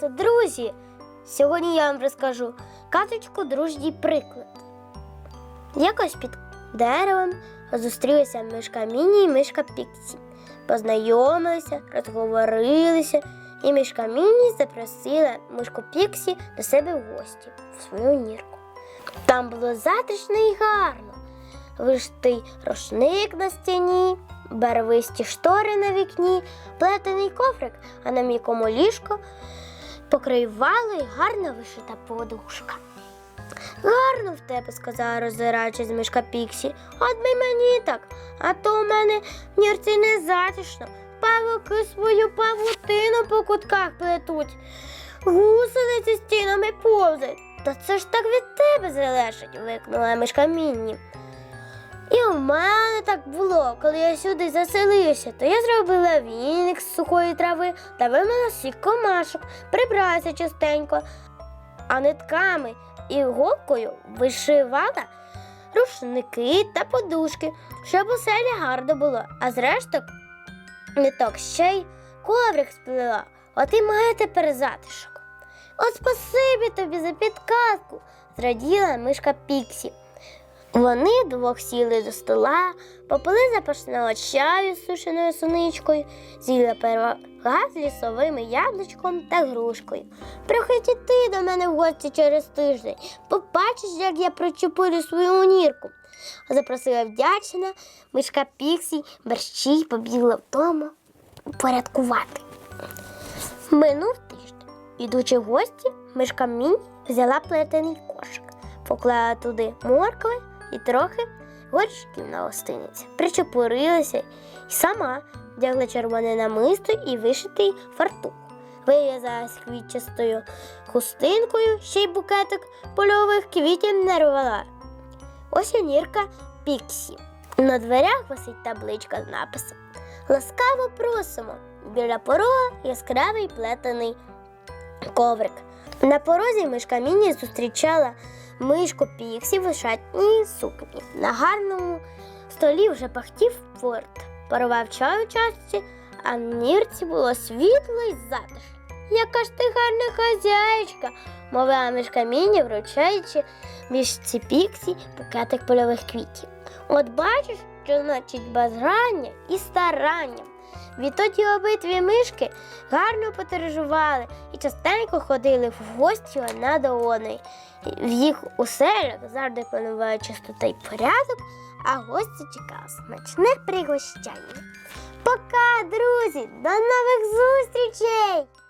Привіт, друзі! Сьогодні я вам розкажу казочку Дружній приклад. Якось під деревом зустрілися мишка Міні і мишка Піксі. Познайомилися, розговорилися, і мишка Міні запросила мишку Піксі до себе в гості в свою нірку. Там було затишно і гарно. Виштий рушник на стіні, барвисті штори на вікні, плетений кофрик, а на м'якому ліжку покривало і гарно вишита подушка. Гарно в тебе, сказала, роззираючись мишка Піксі. От би мені так, а то у мене в нірці не затишно. Павуки свою павутину по кутках плетуть. Гусениці стінами повзають. Та це ж так від тебе залежить, викнула мишка Мінні. У мене так було, коли я сюди заселився, то я зробила віник з сухої трави та вимила всіх комашок, прибралася частенько, а нитками і голкою вишивала рушники та подушки, щоб усе гарно було, а зрештою ниток ще й коврик сплела. От і має тепер затишок. От спасибі тобі за підказку, зраділа мишка Піксі. Вони двох сіли до стола, попили запашного чаю з сушеною суничкою, з'їли пирога з лісовим яблучком та грушкою. Приходь ти до мене в гості через тиждень. Побачиш, як я причепурю свою нірку. Запросила вдячна мишка Піксі, мерщій побігла вдома порядкувати. Минув тиждень. Ідучи в гості, мишка Мінь взяла плетений кошик, поклала туди моркви і трохи горішків на гостиниці. Причепурилася і сама вдягла червоне намисто і вишитий фартух. Вив'язалась квітчастою хустинкою, ще й букетик польових квітів нарвала. Ось нірка Піксі. На дверях висить табличка з написом Ласкаво просимо. Біля порога яскравий плетений коврик. На порозі мишка Міні зустрічала мишку Піксі в шатній сукні. На гарному столі вже пахтів порт. Парував чай у чашці, а в нірці було світло й затишно. Яка ж ти гарна хазяєчка, мовила мишка Міні, вручаючи мішці Піксі букетик польових квітів. От бачиш, що значить бажання і старання. Відтоді обидві мишки гарно подорожували і частенько ходили в гості одна до одної. В їх уселях завжди пануває чистота й порядок, а гості чекали смачне пригощання. Пока, друзі! До нових зустрічей!